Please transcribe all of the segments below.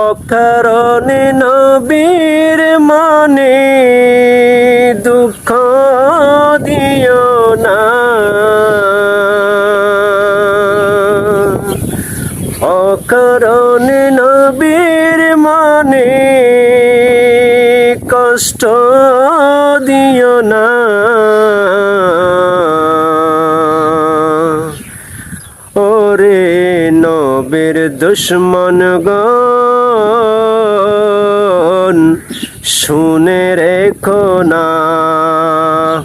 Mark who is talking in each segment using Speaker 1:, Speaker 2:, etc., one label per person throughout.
Speaker 1: অকারণে নবীর মনে দুঃখ দিও না। অকারণে নবীর মনে কষ্ট দিও না। ওরে নবের দুশ্মন গন শুনে রেখো না।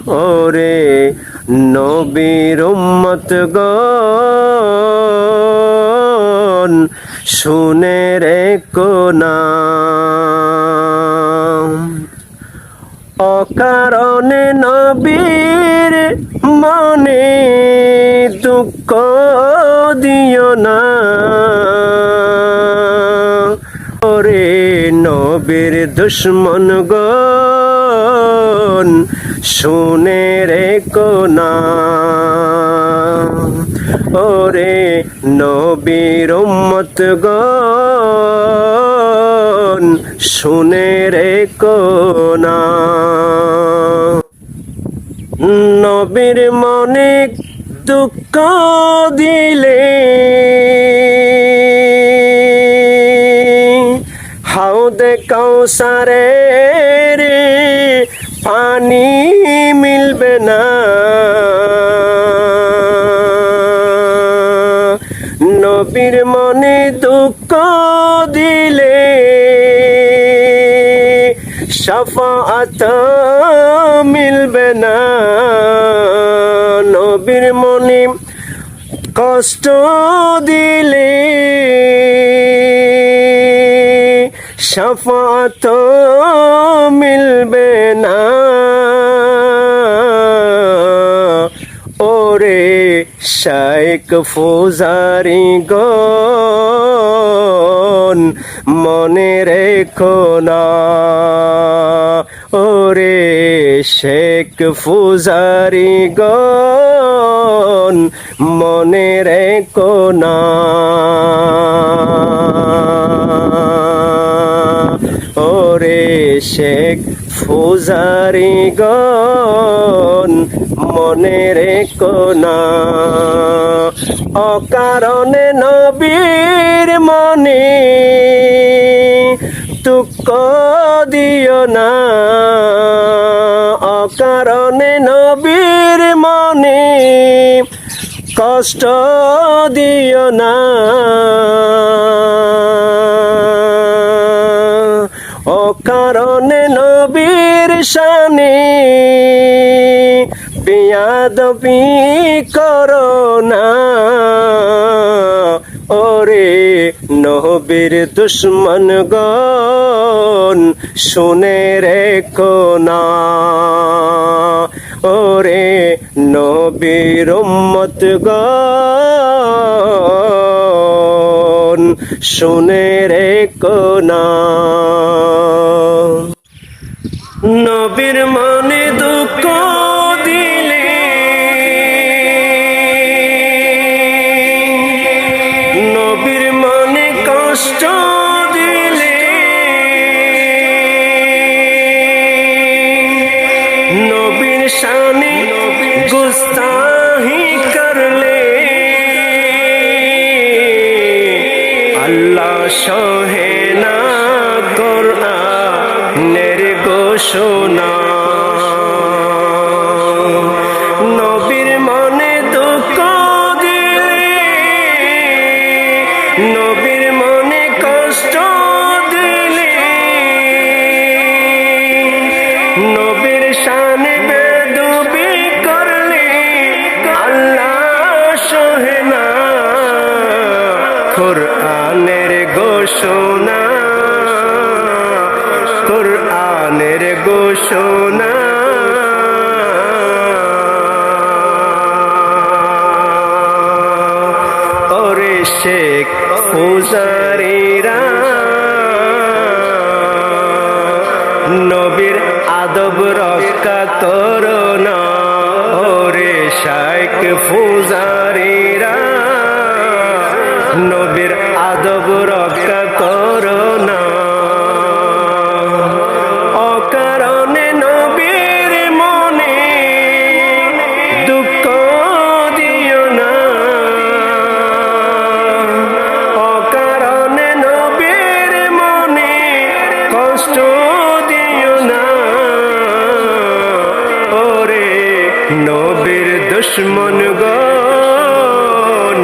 Speaker 1: ওরে নবীর উম্মত গন শুনে রেখো না। অকারণে নবীর মনে দুঃখ দিও না। নবীর দুশ্মন গন শুনে রে কোনা ওরে নবীর উম্মত গন শুনে রে কোনা নবীর মনে দুঃখ দিলে হাউদে কৌসারে রে পানি মিলবে না। নবীর মনে দুঃখ দিলে সফাত মিলবে না। নবীর মনে কষ্ট দিলে সফাত মিলবে না। ওরে শাইক ফুজারি গন মনে রেখো না। ওরে শেখ ফুজারি গন মনে রেখো না। শেখ ফুজারি গন মনে রেখো না। অকারণে নবীর মনে দুঃখ দিও না। অকারণে নবীর মনে কষ্ট দিও না। অকারণে নবীর শানে বিয়াদবি করো না। ওরে নবীর দুশ্মন গন শুনে রেখো না। ওরে নবীর উম্মত গন শুনে রেখো না। কষ্ট দিলে নবীর শানে গুস্তাহি করলে। আল্লাহ সহে না কোরআনের ঘোষণা নবীর ঘোষণা কোরআনের ঘোষণা। ওরে শেখ পূজারীরা নবীর আদব রক্ষা করো না। ওরে শাইক ফুজারিরা নবীর আদব রক্ষা করো না। অকারণে নবীর মনে দুঃখ দিও না। অকারণে নবীর মনে কষ্ট দিও না। ওরে নবীর দুশ্মন গণ